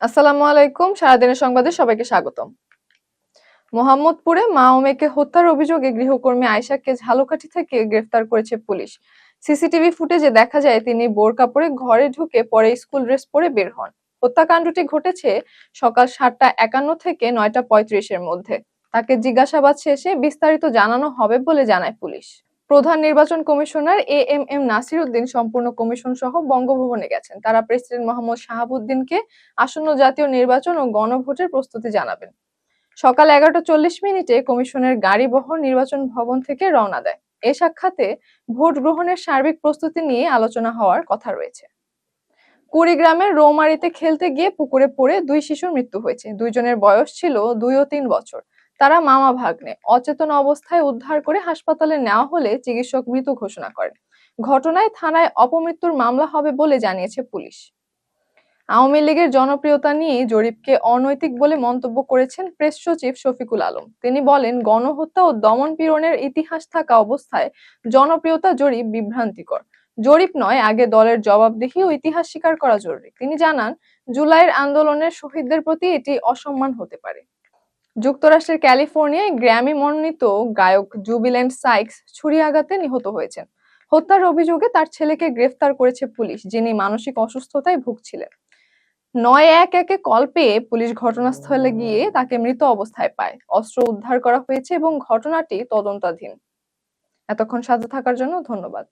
আসসালামু আলাইকুম। সারাদিনের সংবাদে সবাইকে স্বাগতম। মোহাম্মদপুরে মা ও মেয়েকে হত্যার অভিযোগে গৃহকর্মী আয়শাকে ঝালকাঠি থেকে গ্রেফতার করেছে পুলিশ। সিসিটিভি ফুটেজে দেখা যায়, তিনি বোরকা পরে ঘরে ঢুকে পরে স্কুল ড্রেস পরে বের হন। হত্যাকাণ্ডটি ঘটেছে সকাল সাতটা একান্ন থেকে নয়টা পঁয়ত্রিশের মধ্যে। তাকে জিজ্ঞাসাবাদ শেষে বিস্তারিত জানানো হবে বলে জানায় পুলিশ। প্রধান নির্বাচন commissioner A M M Nasir Uddin সম্পূর্ণ কমিশন সহ বঙ্গভবনে গেছেন। তারা প্রেসিডেন্ট মোহাম্মদ শাহাবুদ্দিনকে আসন্ন জাতীয় নির্বাচন ও গণভোটের প্রস্তুতি জানাবেন। সকাল এগারোটা চল্লিশ মিনিটে কমিশনের গাড়ি বহর নির্বাচন ভবন থেকে রওনা দেয়। এ সাক্ষাতে ভোট গ্রহণের সার্বিক প্রস্তুতি নিয়ে আলোচনা হওয়ার কথা রয়েছে। কুড়িগ্রামের রৌমারিতে খেলতে গিয়ে পুকুরে পড়ে দুই শিশুর মৃত্যু হয়েছে। দুইজনের বয়স ছিল দুই ও তিন বছর। তারা মামা ভাগ্নে। অচেতন অবস্থায় উদ্ধার করে হাসপাতালে নেওয়া হলে চিকিৎসক মৃত ঘোষণা করেন। ঘটনায় থানায় অপমৃত্যুর মামলা হবে বলে জানিয়েছে পুলিশ। আওয়ামী লীগের জনপ্রিয়তা নিয়ে জরিপকে অনৈতিক বলে মন্তব্য করেছেন প্রেস সচিব শফিকুল আলম। তিনি বলেন, গণহত্যা ও দমন পীড়নের ইতিহাস থাকা অবস্থায় জনপ্রিয়তা জরিপ বিভ্রান্তিকর। জরিপ নয়, আগে দলের জবাবদিহি ও ইতিহাস স্বীকার করা জরুরি। তিনি জানান, জুলাইয়ের আন্দোলনের শহীদদের প্রতি এটি অসম্মান হতে পারে। যুক্তরাষ্ট্রের ক্যালিফোর্নিয়ায় গ্র্যামি মনোনীত গায়ক জুবিল্যান্ড সাইক্স ছুরি আঘাতে নিহত হয়েছেন। হত্যার অভিযোগে তার ছেলেকে গ্রেফতার করেছে পুলিশ, যিনি মানসিক অসুস্থতায় ভুগছিলেন। নয় এক একে কল পেয়ে পুলিশ ঘটনাস্থলে গিয়ে তাকে মৃত অবস্থায় পায়। অস্ত্র উদ্ধার করা হয়েছে এবং ঘটনাটি তদন্তাধীন। এতক্ষণ সাথে থাকার জন্য ধন্যবাদ।